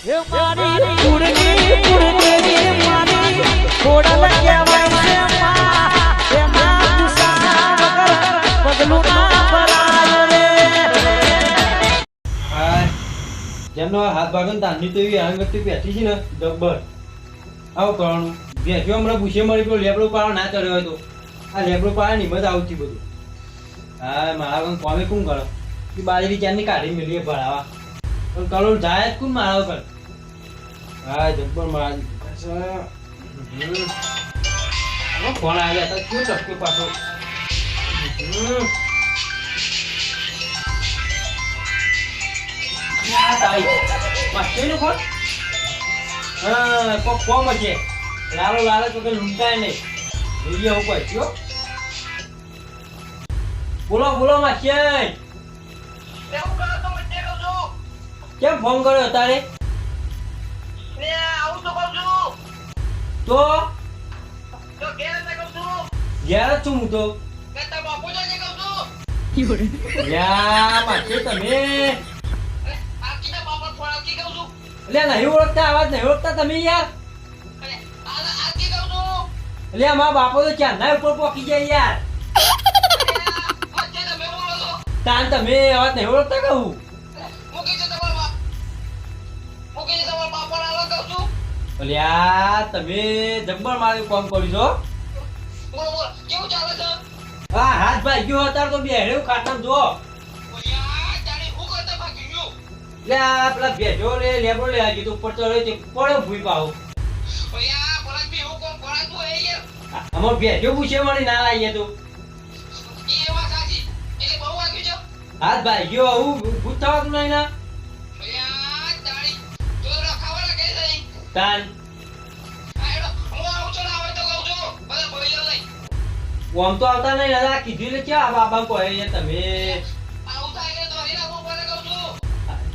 એ મારી કુળની કુળદેવી મારી ખોડલ કહેવાય છે માં. એના ગુસ્સા વગર પગલું ના ભરાય રે. આ હાથ ભાગે ને તારની તો એવી બેઠી છે ને, જબ્બર. આવું કરવાનું બેઠ્યો હમણાં પૂછે મળી પેલો લેબડો ના ચડ્યો હોય તો. આ લેબડો પાડે ની મજા આવતી બધું. હા મારા કોમે કોણ કરો? એ બાજરી ચારની કાઢી મેલીએ ભરાવા પણ કલોલ જાય કોણ મારા પર હા જબ્બર મારા ફોન આવ્યા હતા. કયો ચપક્યો પાછો? લાલો લાલો તો કે લૂંટાય નહીં. જોઈએ હું કોઈ થયો બોલો બોલો માસ્ટર. કેમ ફોન કર્યો તારે? તો? તો ઘેર જ છું હું તો. તમે ઓળખતા આવાજ નહીં ઓળખતા તમે યાર. એટલે અમારા બાપો તો ચાંદના ઉપર પોકી જાય યાર. તાન તમે અવાજ નહીં ઓળખતા કહું. અલ્યા તમે જબ્બર મારું કામ કર્યું છો હા બોલો. કેવું ચાલે છે? આ હાથ ભાગ્યો અત્યારે તો બે હેડ્યું જો ઓયા, તારી હું કરતા ભાગી ગયું? લે આ પેલા ભેજો લે લેબડો લે આ કીધું ઉપર ચડ્યો તે પડ્યો ભૂઈ ભરાતું અમાર ભેજો પૂછે મળી ના લાવીએ તો હાથ ભાઈ સાચી. હું ભૂત થવાતું નહીં ના તાન. ઓમ તો આવતા નહીં દાદા કીધું ને ક્યાં બાબા કહે તમે.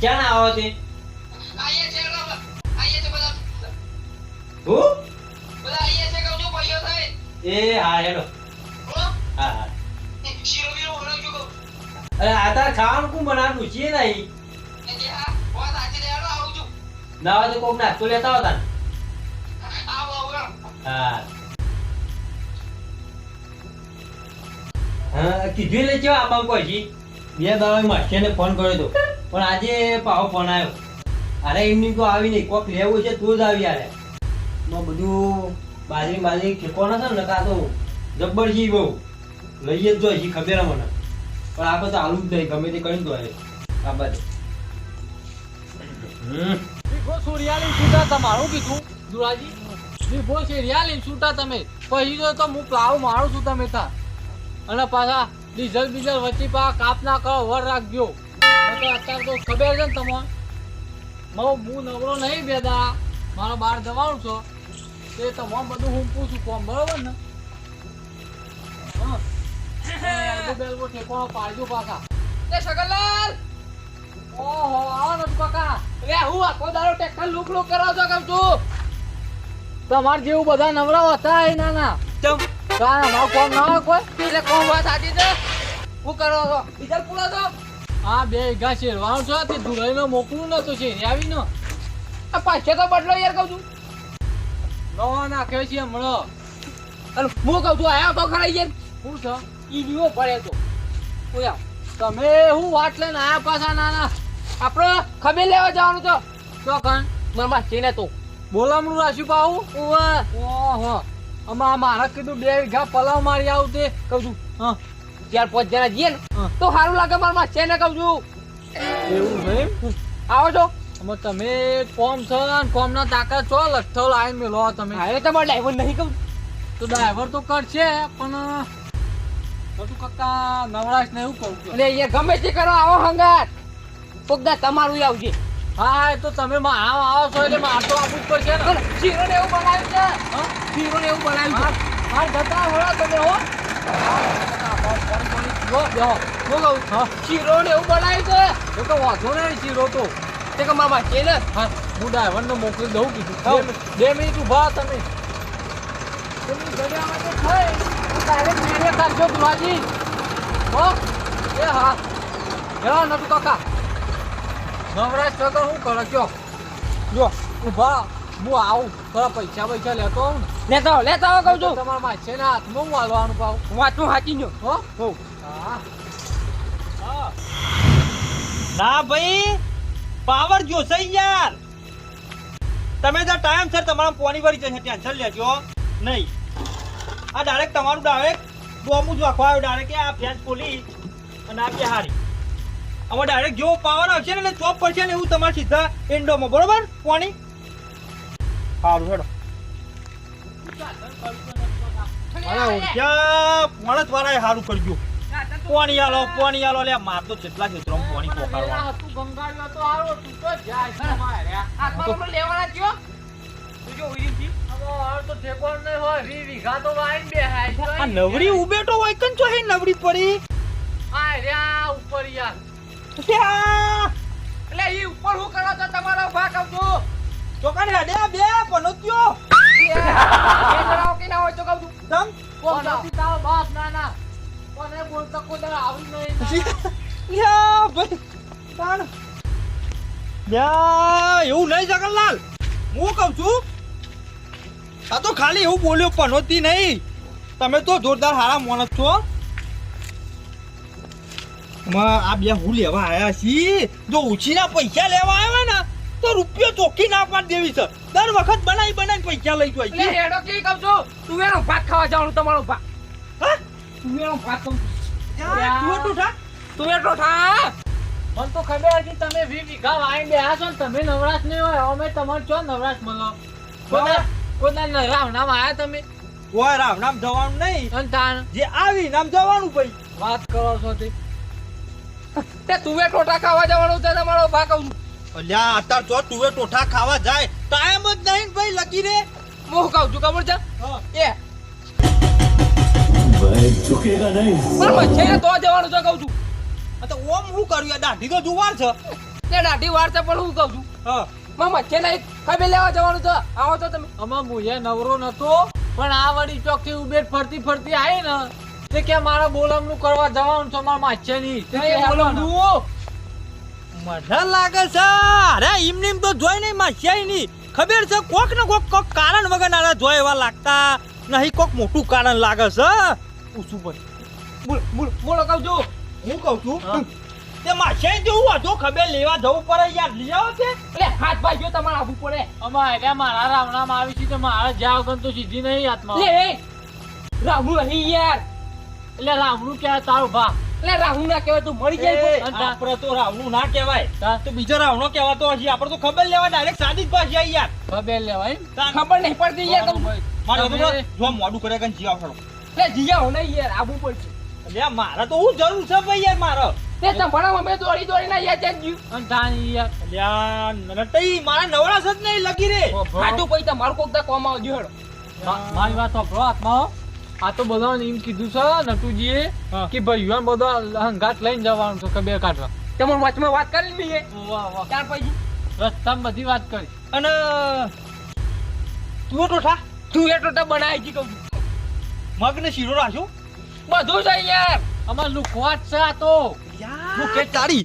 ક્યાં ના આવો તે. એ હા હેડો હા હા. અરે આ તાર ખાવાનું કું બનાવું છે નહીં ના હોય તો કોક નાસ્તો લેતા આવતા. હા. હા કીધું એટલે કેવા આબા કોઈ છી બે દાડા માસ્ટરને ફોન કર્યો હતો પણ આજે પાવો ફોન આવ્યો અરે એમની તો આવી નહીં. કોક લેવું છે તો જ આવી માં બધું બાજરી બાજરી ઠેકવાના છે ને કાં તો જબ્બર છે બહુ. લઈએ જ જોઈએ ખબર મને પણ આપણે તો આલુ જ નહીં. ગમે તે કરી દો આ બાજુ. હમ. છૂટા તમારું કીધું દુરાજી સિરિયાલી છૂટા તમે? પછી જો તો હું પ્લાવ મારું છું તમે તા. અને પાછા ડીઝલ બીઝલ વચ્ચે પા કાપ ના કરો વર રાખજો. અત્યારે તો ખબર છે ને તમને? હું હું નવરો નહીં બેદા મારો બાર જવાનું છો. તે તમામ બધું હું પૂછું કોમ બરોબર ને? હા. બેલ્બો ઠેકોણો પાડજો પાછા. એ સગનલાલ ઓહો આવો હું આખો દારો ટ્રેક્ટર લુક લુક કરાવ છો કેમ છું તમાર જેવું બધા નવરાઓ હતા એ નાના. ના ચમ. તારા મારું કોમ ના હોય કોઈ? એટલે કોમ વાત સાચી છે? હું કરો છો? બીજા પૂરો છો? હા બે વીઘા શેરવાનું છો તે ધુરાઈને મોકલું નતો શેરી આવી નો. આ પાછે તો બદલો યાર કહું છું. ના નાખ્યો છે હમણાં. અને હું કહું છું આયા તો ખરા યાર. હું છો? ઈ દીવો પડે તો. ઓયા તમે હું વાત લઈને આયા પાછા ના ના આપણે ખબર લેવા જવાનું તો તો કણ મારા ચીને તો. બોલામણું રાખ્યું પાઉ ઓહો. અમા મારા કીધું બે વીઘા પલાવ મારી આવું તે કહું છું હા. ચાર પાંચ જણા જઈએ ને તો સારું લાગે મારા માં છે ને કહું છું. એવું છે આવો છો. અમે તમે કોમ છો ને કોમ ના તાકાત છો લઠ્ઠો લાઈન મેલો તમે. હા તમારે ડ્રાઈવર નહીં કહું. તો ડ્રાઈવર તો કરશે પણ બધું કક્કા નવરાશ ને એવું કહું એટલે એ ગમે તે કરો આવો હંગાત. કોકદા તમારું આવજે. હા એ તો તમે માં આવો આવો છો એટલે માર તો આપવું જ પડશે ને. શીરો ને એવું બનાવ્યું છે. હા? શીરો ને એવું બનાવ્યું છે. હા જતા હોળા તમે હો. શીરો ને એવું બનાવ્યું છે? એ તો વાંધો નહીં શીરો તો. તે કે મામા છે ને? હા હું ડ્રાઈવરને મોકલી દઉં કીધું. બે મિનિટ- ઊભા તમે. તમે જગ્યામાં તો થઈ ડાયરેક્ટ મેળે કાઢજો દુલાજી હો? એ હા. હેલો નટુ કાકા. નવરાજ વગર શું કરો? કયો? જો ઊભા હું આવું. થોડા પૈસા પૈસા લેતો આવું ને. લેતા આવો લેતા આવો કહું છું. તમારા માછે ના હાથમાં હું હાલવાનું પાવ વાતનું હાચી ગયો હો? હો હા. ના ભાઈ પાવર જોશે યાર. તમે તો ટાઈમ સર તમારા પોની વળી જશે ટેન્શન લેજો. નહીં. આ ડાયરેક્ટ તમારું ડાયરેક્ટ બોમ્બ જ વાખવા આવ્યો ડાયરેક્ટ આ ફેન્સ ખોલી અને આ બિહારી. આમાં ડાયરેક્ટ જેવો પાવર આવશે ને એટલે ચોપ પડશે ને એવું તમારે સીધા એન્ડોમાં બરોબર? પાણી? સારું હેડો. અરે ઓળખ્યા પોણસ વાળાએ સારું કરજો પોણી આલો પોણી આલો લે માર તો જેટલા જેટલો પોણી જાય મારે લેવાના જો જી હવે નવરી ઉબેટો હોય કન ચો હે નવરી પડી? આ ઉપર યાર એટલે ઈ ઉપર હું કરો છો તમારો ભાગ છું ચોકાને હેડે બે પનોત્યો એ જણાવો કે ના હોય તો કહું છું. તમ? કોણ નથી બાપ ના ના કોને બોલતો કોઈ દર નહીં. યા ભાઈ તાણ. યા એવું નહીં જગનલાલ. હું કહું છું આ તો ખાલી એવું બોલ્યો પનોતી નહીં. તમે તો જોરદાર હારા માણસ છો આ બે હું લેવા આયા છીએ જો ઉછીના પૈસા લેવા આવ્યા ને તો રૂપિયો ચોખ્ખી ના પાડ દેવી છે. દર વખત બનાવી બનાવી પૈસા લઈ કે કહું છું તું એનો ભાગ ખાવા જવાનું તમારો ભાગ હા? તું એનો તું એટલું થા. તું એટલો થા મને તો ખબર હતી તમે વી વીઘા વાઈન બે છો ને તમે નવરાશ નહીં હોય અમે તમારે ચો નવરાશ મળો? કોના કોના રાવણામાં આયા તમે? કોઈ રામ નામ જવાનું નહીં. અને જે આવી નામ જવાનું ભાઈ. વાત કરો છો તે. તે તું એટલો ખાવા જવાનું છે તમારો કહું અલ્યા અત્યાર તો તુવે ટોઠા ખાવા જાય. ટાઈમ જ નહીં ભાઈ લગી રે. હું કહું છું ખબર છે? હા. એ. પણ મચ્છીને તો જવાનું છે કહું છું. તો ઓમ હું કર્યું? આ દાઢી તો જુવાર છે. તે દાઢી વાર છે પણ હું કહું છું. હા. માં મચ્છીને એક ખબર લેવા જવાનું છે. આવો તો તમે. અમે મુજે નવરો નતો પણ આ વળી ચોકી ઉબેર ફરતી ફરતી આવી ને તે કે મારા બોલમનું કરવા જવાનું છે મારા માછે ની તે કે એ બોલો હેડો મને લાગે છે અરે એમને એમ તો જોઈ નહીં માસ્યાય નહીં ખબર છે કોક ને કોક કોક કારણ વગર ના એવા લાગતા. નહીં કોક મોટું કારણ લાગે છે. ઉસુ પર બોલ બોલ બોલો કહું છું. હું કહું છું. તે માછે જેવું હતો ખબર લેવા જવું પડે યાર. લઈ આવો છે એટલે હાથ ભાગ્યો તમારે આવવું પડે. અમે એટલે મારા રાવણામાં આવી છે તો મારા જાવ તો સીધી નહીં હાથમાં. લે રાહુ યાર. એટલે રામનું કહેવાય તારું ભા એટલે રાહુ ના કહેવાય તું મળી જાય આપડે તો રાવણું ના કહેવાય. તો બીજો રાવણો કહેવાતો હશે આપડે તો ખબર લેવા ડાયરેક્ટ સાદી જ ભાષા આવી યાર. ખબર લેવાય ખબર નહીં પડતી યાર મારે તો જો મોડું કરે કે જીવા ફળો એટલે જીયા હું નહીં યાર આવવું પડશે એટલે મારે તો હું જરૂર છે ભાઈ યાર મારો. તે તમારા અમે દોડી દોડી ના યાર ત્યાં ગયું. અને તાણી યાર. અલ્યા નટઈ મારા નવરાશ જ નહીં લગી રે. ખાટું પૈસા મારું કોક દા કોમ આવજો હેડો. મારી વાત સાંભળો આત્મા આ તો બધાને એમ કીધું છે નટુજીએ. કે યુવાન બધા હંગાત લઈને જવાનું છે બે કાઢવા. તમારા વચમાં વાત કરી લઈએ વાહ વાહ ત્યાર પછી રસ્તામાં બધી વાત કરી. અને તું તો થા? તું એટલો તો બનાવી જી કહું મગ્ન શીરો રાખ્યો? બધું છે યાર. અમાર લુખવાટ છે આ તો. હું કે તારી.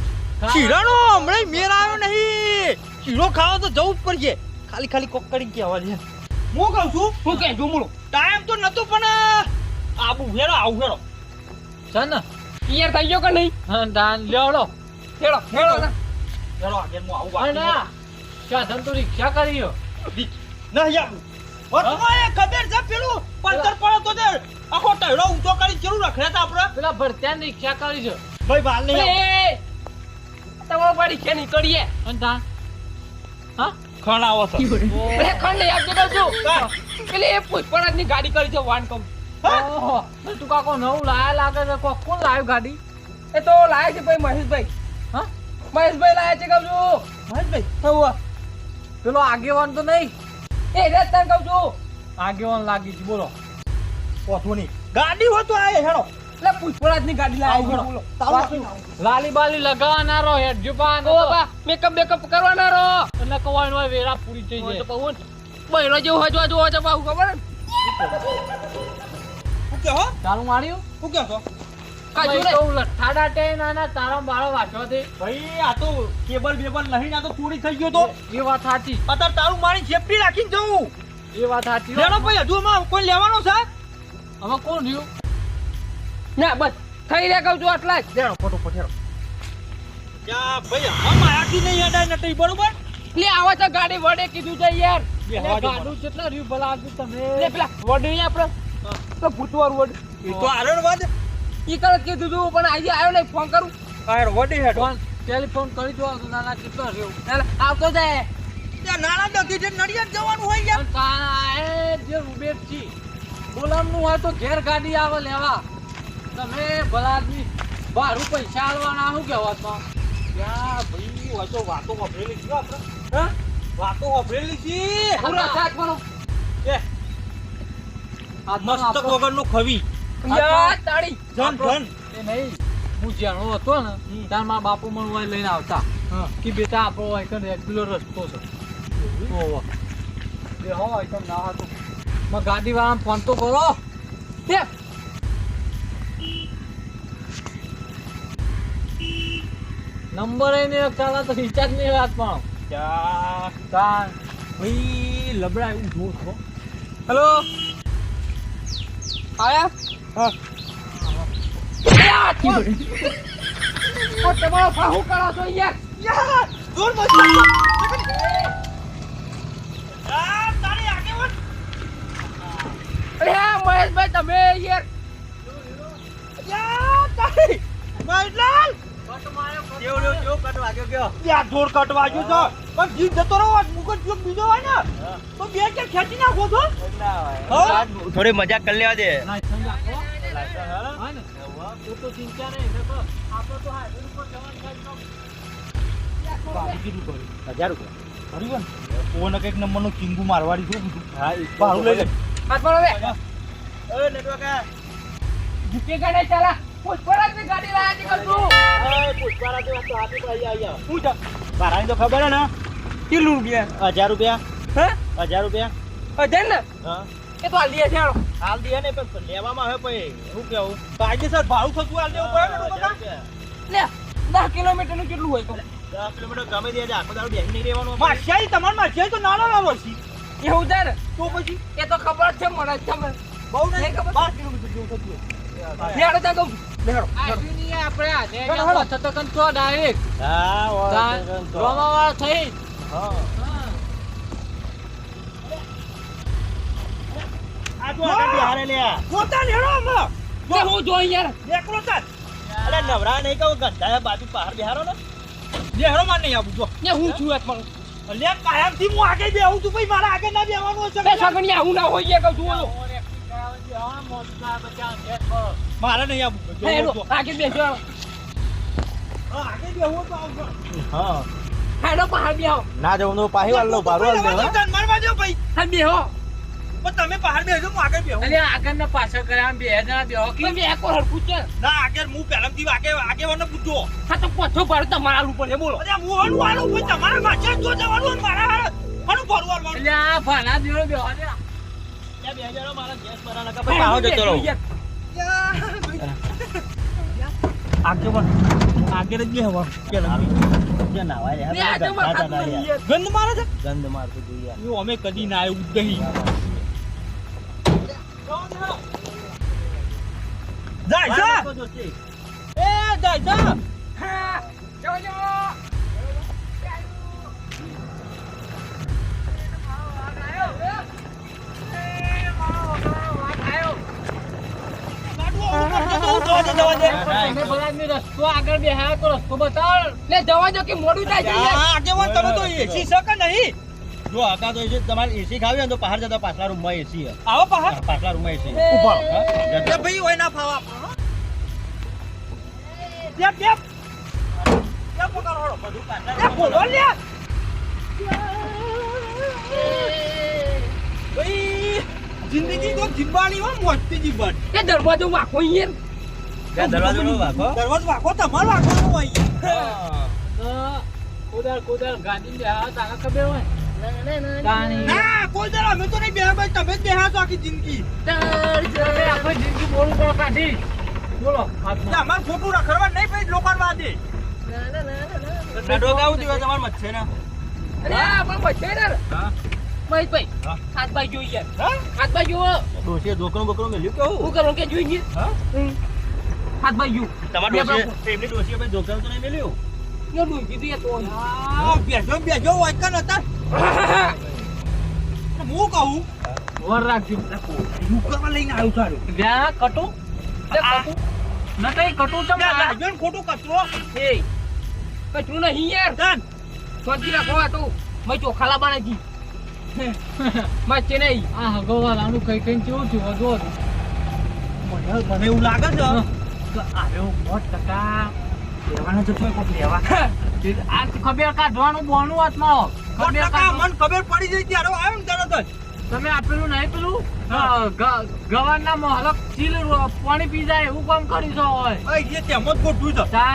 શીરાનો હમણાં મેર આવ્યો નહીં. શીરો ખાવા તો જવું જ પડશે. ખાલી ખાલી કોક કરી કહેવા છે હું કહું છું હું કે જુમડો ટાઈમ તો નતો પણ આબુ હેરો આવું હેરો છે ને. ક્લિયર થઈ ગયો કે નહીં? હા દાન લેવડો હેડો હેડો. ના. હેરો આગળ હું આવું અને ના. સાધન તો રિક્ષા કર્યો નહીં આવું વચમાં એ ખબર છે પેલું? પંદર પડો તો તે આખો ટાયરો ઊંચો કરી જરૂર રખડ્યા તા આપણે. પેલા ભરત્યાન રિક્ષા કરી છે ભાઈ બાલ નહીં તમારો બાડી છે નીકળીએ? અને દાન હા? ખણ આવો છે. એટલે ખંડ લઈ આપજો તો છું કાંઈ. એ એ ની ગાડી કરી છે વાન કમ તું કાકો નવું લાયા લાગે છે કોક કોણ લાવ્યું ગાડી? એ તો લાયા છે ભાઈ મહેશભાઈ. હા? મહેશભાઈ લાયા છે કહું છું. મહેશભાઈ થવું પેલો આગેવાન તો નહીં? એ રસ્તા કહું છું. આગેવાન લાગી છે બોલો. પોથું નહીં ગાડી હોય તો આ હેડો એટલે પુષ્પરાજની ગાડી લાવી બોલો. લાલી બાલી લગાવવાના રહો હેડ જો પા મેકઅપ બેકઅપ કરવાના રહો એટલે કવાય વેરા પૂરી થઈ જાય તો કહું ને. બૈરો જેવું હજવા જોવો છે બાહુ ખબર શું કે હો? તારું માર્યું? હું કે છો કશું ભાઈ નહીં. તો લઠ્ઠા નાના તારા બાળો વાંચવા દે ભાઈ આ તો કેબલ બેબલ નહીં આ તો ચોરી થઈ ગયો તો. એ વાત સાચી. અત્યારે તારું મારી સેફટી રાખીને જવું. એ વાત સાચી. લેડો ભાઈ હજુ આમાં કોઈ લેવાનો છે? હવે કોણ રહ્યું? ના બસ. થઈ રહ્યા કહું છું આટલા જ. ફોટો હેડો. ભાઈ હમ આયાથી નહીં અડાય નથી બરોબર? લે આવા તો ગાડી વડે કીધું છે યાર. ગાડું કેટલા રહ્યું ભલા આજુ તમે. લે પેલા વડ નહીં આપણે? તો ભૂતવાર વડ. એ તો આરણ વાદ ઈ કરે કીધું તું પણ આજે આવ્યો નહીં ફોન કરું. આયર વડે હેડો. ફોન ટેલિફોન કરી દો તો નાના કેટલો રહ્યું. ચાલ આવતો જાય ત્યાં નાના દગી છે નડિયાદ જવાનું હોય યાર પણ જે રૂબેટ છી બોલામનું હોય તો ઘેર ગાડી આવે લેવા. તમે ભલા આદમી બારું પૈસા આલવાના શું કેવા યા ભાઈ હોય તો વાતો વાપરેલી છે આપણે. હા? વાતો વાપરેલી છે પૂરા સાથ કરો એ. મસ્ત વગરનો ખવી. તાળી. જન જન. એ નહીં. હું જાણો હતો ને. તાર મારા બાપુ મને હોય લઈને આવતા. હા. કે બેટા આપણો આઈકન રેગ્યુલર રસ્તો છે. ઓહો. એ હો આઈકન ના હતો. મેં ગાડી વાળાને ફોન તો કરો. તે નંબર એને કાલા તો રિચાર્જ નહીં વાત પણ. ત્યાં તાર ભાઈ લબડા એવું જો છો. હેલો આયા? હા. યાર, તમારો ફાહુ કરો છો યાર હા મહેશભાઈ તમે યાર. કેવો કટ વાગ્યો કયો યા જોર કટ વાગ્યો છે. પણ જીત જતો રહો મુકટ જો બીજો હોય ને તો બે કે ખેંચી નાખો તો થોડી મજાક કરી લેવા દે. હજાર રૂપિયા. હરિવન કોને નંબરનું કિંગુ મારવાડી હા ભાડું લઈ લે. હાથ મારો બે એ નેટવર્ક આ. ગાડે ચાલા. પુષ્પરાજ ગાડી લાયા છે કશું એ પુષ્પારા તો હાથી ભાઈ આયા. હું છે તો ખબર હે ને. કેટલું રૂપિયા? હજાર રૂપિયા. હે? હજાર રૂપિયા. હજાર ને? હા. એ તો હાલ દે છે હાલ દે ને પણ લેવામાં આવે પછી શું કેવું? કાયદેસર ભાવ થતું હાલ દેવું પડે ને લે દસ કિલોમીટરનું કેટલું હોય તો? દસ કિલોમીટર ગમે તે આખો દાડો બેસી નહીં રહેવાનું માસિયાઈ તમારે માસિયાઈ તો નાનો નાનો છે એવું છે તો પછી? એ તો ખબર છે મને બહુ નહીં ખબર. બાર કિલોમીટર જેવું થતું લેડો કહું આપણે ડાયરેક્ટ રોમાવાળા થઈ હા હા. આ જો આગળ બિહારે લ્યા. પોતા લેડો હમણાં. તે હું જોઈ યાર એકલો તાર. અરે નવરા નહીં કહું ગંધાયા બાજુ બહાર બિહારો ને લેહરો માં નહીં આવું જો ને હું છું મારું લે કાયમથી હું આગળ બેહું છું ભાઈ મારા આગળ ના બેહવાનું હશે બે સગણી આવું ના હોય કે કહું મારે નહીં આવું. આગળ બેસો હા, આગળ બેહવું તો આવજો. હા હેડો પહાડ બેહો. ના જવું તો પાહી વાળો ભારું હાલ દેવા જન્મારમાં ભાઈ. હા બેહો. પણ તમે પહાડ બેહજો હું આગળ બેહો. અલે આગળ ને પાછળ કર્યા બે જણા બેહો. કે એક વાર હરખું છે? ના આગળ હું પહેલાથી આગળ આગેવાને પૂછો હા તો પોછો પાડો તમારા ઉપર. છે બોલો. અરે હું હણું હાલું ભાઈ તમારા માથે જો જવાનું અને મારા હાર હણું ફરવું હાલવાનું. એટલે આ ભાના દેવો બેહો ને બે હજારો મારા ગેસ ભરાના હા, કપાઈ પાહો જતો રહું. યાર. આગળ જ યાર. ગંધ મારે છે? ગંધ મારતું જોઈએ. અમે કદી ના આવ્યું નહીં જાય જા! એ જાય જા! તમે બધા રસ્તો આગળ બેહાયો તો રસ્તો બતાવો લે જવા દો કે મોડું થાય છે આગેવાન તમે તો એસી છે નહીં? જો આકા તો એસી તમારે એસી ખાવી તો બહાર જતા પાછલા રૂમમાં એસી આવો બહાર. પાછલા રૂમમાં એસી ઊભા હા ભાઈ હોય ના ફાવા. આપણો બે બે બે પકડો બધું પાછલા બોલો લે. ભાઈ જિંદગી તો જીવવાની હોય મોજથી જીવવાની એ દરવાજો યાર ક્યાં દરવાજો વાગો દરવાજો વાંકો તમારો વાંકવાનું હોય. તો કુદાળ કુદાળ ગાડી બેહાયો તો આગળ ખબર હોય? ના કોઈ અમે તો નહીં બેહા ભાઈ તમે જ બેહા છો આખી જિંદગી. તમે આખી જિંદગી બોલું કરો કાઢી બોલો અમારે ખોટું રખડવા નહીં પછી લોકોને વાદે ના, ના, ના, ના, ના. નડો ગાવું દીવા તમારે મચ્છે ને? અરે પણ મચ્છે ને. હા. મહેશભાઈ હા. હાથ હા? બાજુ જુઓ. ડોશીએ ઢોકળું બકરું મેલ્યું કેવું કરવાનું કે જોઈએ હા? હાથ તમારે બે ડોશીએ એમની ડોશીએ ભાઈ ઢોકળું તો નહીં મેલ્યું? યો ડૂઈ કીધી તો આ બેસો બેસો વાયકન હતા હું કહું? વર રાખજો. હું કરવા લઈને આવ્યો સારું વ્યા કટુ. ન કઈ કટુ ચમ ત્યાં લાગ્યો ને ખોટું કચરો. એ કચરું નહીં યાર. ધન સોજી રાખો આ તો. મેં ચોખાલા લાવવાના જી. મચ્છે નહીં આ હગવાલાનું કઈ કઈ કેવું થયું જો મને મને એવું લાગે છે. હા. આવ્યો મોટ ટકા લેવાના જતો કોક લેવા. આ ખબર કાઢવાનું બોનું હાથમાં ખબર ટકા કાઢવાનું. ખબર પડી જાય ત્યારે આવ્યો ને તરત જ. તમે આપેલું નહીં પેલું? ગવારના મહલક ચીલ પાણી પી જાય એવું કામ કરી છો હોય. જે તેમ જ ગોઠવ્યું છે.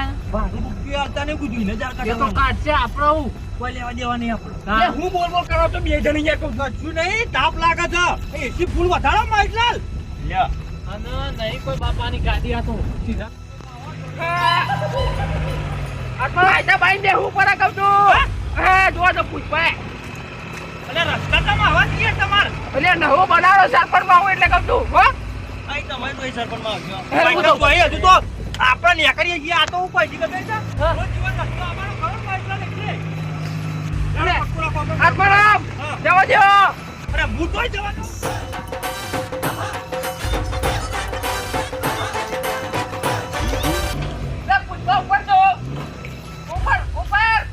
રૂપિયા આવતા ને બધું ને જાર એ તો. કાઢશે આપણે. હું કોઈ લેવા દેવા નહીં આપણે. હું. બોલ બોલ કરો તો બે જણ કહું કશું નહીં તાપ લાગે છે. એ એસી ફૂલ વધારો માઇકલાલ લ્યા. અને નહીં કોઈ બાપાની ગાડી આ તો સીધા દે હું પરા કહું છું? હા? જો તો પુષ્પા અલે રસ્તા તમે આવા છીએ તમાર. એટલે નવો બનાવો સરપંચમાં એટલે કહું છું હો? તમે તો આવજો. ભાઈ, તો- તો હજુ તો આપણે નીકળીએ છીએ આ તો હું ગમે છે હા. જીવન રસ્તો અમારો ખરો. આત્મારામ જવા દો અરે હું તોય જવાનો.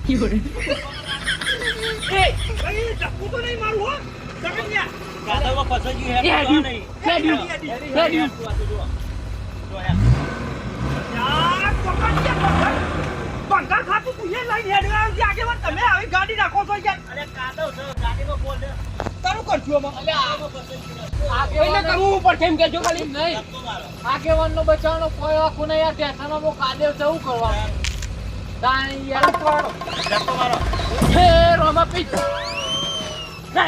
ઉપર ખાતું ભાઈ ચપ્પુ તો નહીં મારું તમે ન્યા. ગાડી રાખો ગયું તો હેડ્યું. નહીં. હેડ્યું. હેડ્યું. હેડ્યું. હેડ્યું. આ તો જુઓ. જુઓ હેડ. યાર, પકડ કે છે પંખા ખાતું છે એ લઈને હેડ્યો. આ જે આગેવાન તમે આવી ગાડી નાખો છો યાર. તારું કરશું આમાં. એટલે કરવું ઉપર કેમ કેજો ખાલી નહીં આગેવાનનો બચાવનો કોઈ આખું નહીં આ બહુ કાદેવ છે એવું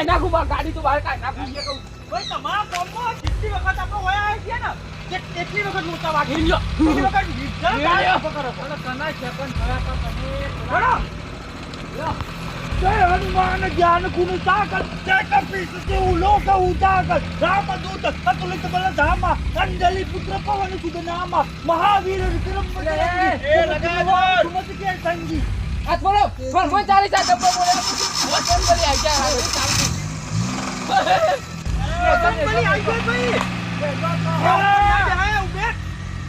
નાખું ગાડી તો બહાર કાઢ નાખું તમારા ગામમાં જેટલી વખત આપણે વયા ગયા ને, તેટલી વખત મોટા વાગી. હિલ્યો. એટલી વખત. પકડો. અને કના સેકન્ડ થયા તા તમે. જય હનુમાન જ્ઞાન ગુણ સાગર જય કપીશ દેવ લોક ઉજાગર રામદૂત અતુલિત બલ ધામા અંજલિ પુત્ર પવન સુત નામા મહાવીર વિક્રમ. સુમત કે સંગી હાથ બોલો ફોન ફોન ચાલી જા ડબ્બો બોલે ફોન કરી આઈ જા હવે ચાલુ ભાઈ.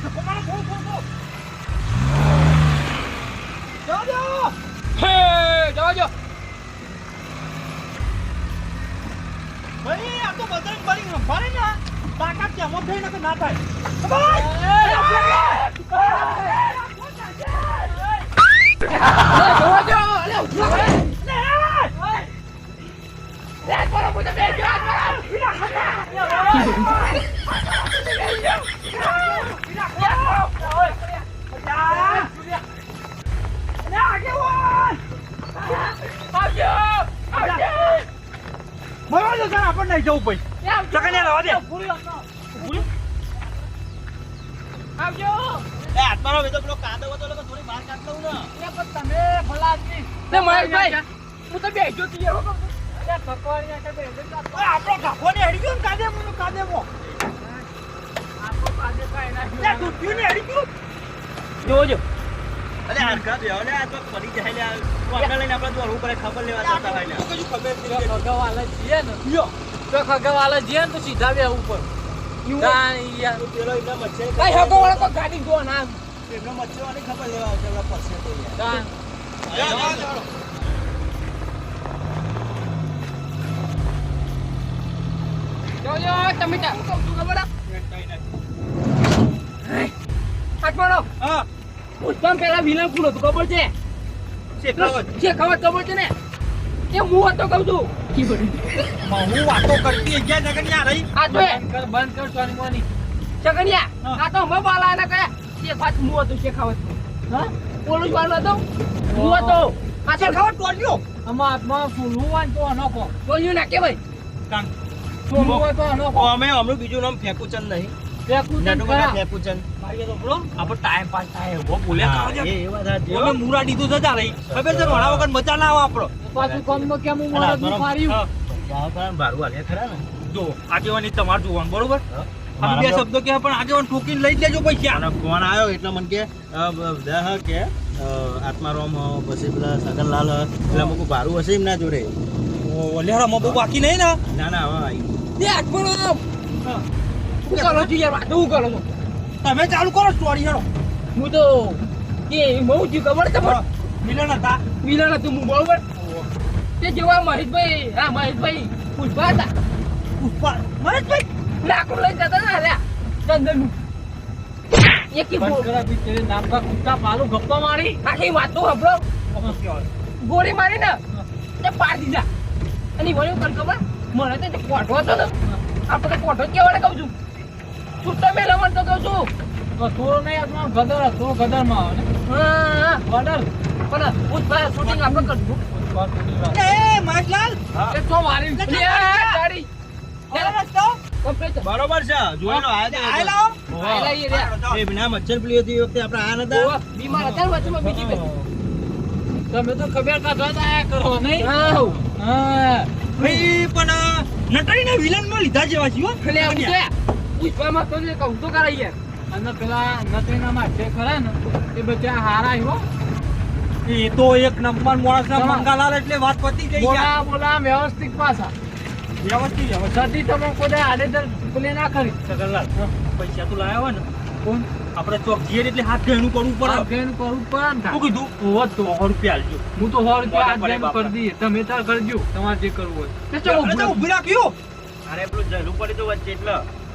તમારો ફોન, ફોન, ફોન. જાઓ, જાઓ. હે જવા જો ભાઈ, તો બજરંગ બલી રંભારે ને તાકાત કેમો થઈ ને કે ના ભાઈ! મરવા દો સર આપણને નહીં જવું પછી ચકને રવા દે. આવજો. એ હાથમાં વેતો પેલો કાદો હતો એટલે થોડી બહાર કાઢ લઉં ને. એ પણ તમે ભલા આદમી ને મહેશભાઈ હું તો બેઠો તી યાર હો. અરે ભગવાન આપણો ગાફો ને હડી ગયો ને કાદેમો નો કાદેમો આપો કાદે. કાઈ ના દૂધ્યું ને હેડી ગયું. જોજો. અલે હરખા બે અલે આ તો પડી જાય લે કોણ લઈને આપણે દોડવું પડે ખબર લેવા જતા હોય ને. કશું ખબર ખગવાલા જીએ ને. લ્યો. તો ખગવાલા જીએ ને તો સીધા બે ઉપર પેલો એમના મચ્છર કઈ હગો તો ગાડી જો ના એમના મચ્છર વાળી ખબર લેવા આવશે એમના પાસે તો યાર. જોજો ત્યાં શું કહું છું ખબર આ? હાથમાળો હા. પુષ્પમ પેલા વિલન કોણ હતું ખબર છે? શેખાવત ખબર ખબર છે ને? એ હું વાતો કહું છું. હું વાતો કરતી ગયા જગન્યા રહી. આ તો બંધ કર સોની મોની. ચકનિયા આ તો અમે બાલા એને કહે એ વાત હું હતું શેખાવત હા? પોલીસ વાળો હતો? હું હતો. આ શેખાવત ટોલ્યો આમાં આત્મા ફૂલવું હોય ને તો અનોખો. ટોલ્યું ના કે ભાઈ? અનોખો. અમે અમનું બીજું નામ ફેંકું ચંદ નેટો ને. ટાઈમ પાસ થાય એવો બોલ્યા કરો મુરા દીધું ખબર છે વગર મજા ના આવે આપડો પાછું કોમમાં કેમ હું મારા ખરા ને. જો આગેવાની તમારે જોવાનું બરોબર? હા. અમે બે શબ્દો કે પણ આગેવાન ઠોકીને લઈ જ લેજો પૈસા ફોન આવ્યો એટલે મને કે અ, બ- બધા હ કે આત્મારામ હ, પછી પેલા સગનલાલ એટલે અમુક ભારું હશે એમના જોડે. ઓ લેરામાં બહુ બાકી નહીં ને? ના ના હવે આવી પણ. શું કરો છો યાર શું કરો છો? તમે ચાલુ કરો સ્ટોરી હેડો. હું તો એ બહુ જ ખબર છે પણ મિલન હતા. મિલન હતું હું બરોબર તે જેવા મહેશભાઈ હા મહેશભાઈ પુષ્પા હતા. પુષ્પા મહેશભાઈ લાકડું લઈને જતા ને અલ્યા ચંદનનું. કા ગોળી મારી ને પાર દીધા. અને વળી હું તને ખબર? મને તો કોઠો હતો ને આપણે કોઠો જ કહેવાને કહું છું છૂટો મેં લવણ તો કહું છું. તો થોડો નહીં આપણો ગદર થોડો ગદરમાં આવે ને? હા ગદર? પણ પુષ્પા શૂટિંગ આપણે કરશું. એ માજલાલ એ તો મારી લે, ગાડી. બરોબર છે જોયેલો આયેલા હો? આયેલા ઈ રહ્યા. એ વિના મચ્છર પેલી હતી વખતે આપણે આ નતા? બીમાર હતા વચ્ચે બીજી. તમે તો ખબર કાઢવા આયા કરો નહીં. હા ભાઈ પણ નટરીને વિલનમાં લીધા જેવા છે. હો એટલે આમ છે. પુષ્પામાં તો જે કહું તો કરાય યાર. અને પેલા નથરીના માથે ખરા ને એ બધા હારા આવ્યો એ તો એક નંબર માણસ ના મંગાલાલ એટલે વાત પતી ગઈ બોલા બોલા વ્યવસ્થિત પાછા. વ્યવસ્થિત વ્યવસ્થિત. તમે કોઈ આડેધર પેલી ના કરી? સગનલાલ પૈસા તો લાયા હોય ને. કોણ? આપણે ચોક એટલે હાથ ભેણું કરવું પડે. આગેન કરવું પડે શું કીધું હોત તો સો રૂપિયા આલજો હું તો સો રૂપિયા કરી દઈએ. તમે તાર કરજો. તમારે જે કરવું હોય. તે ચો આપણે તો રાખ્યું અરે પેલું જરૂર પડી તો વચ્ચે એટલે.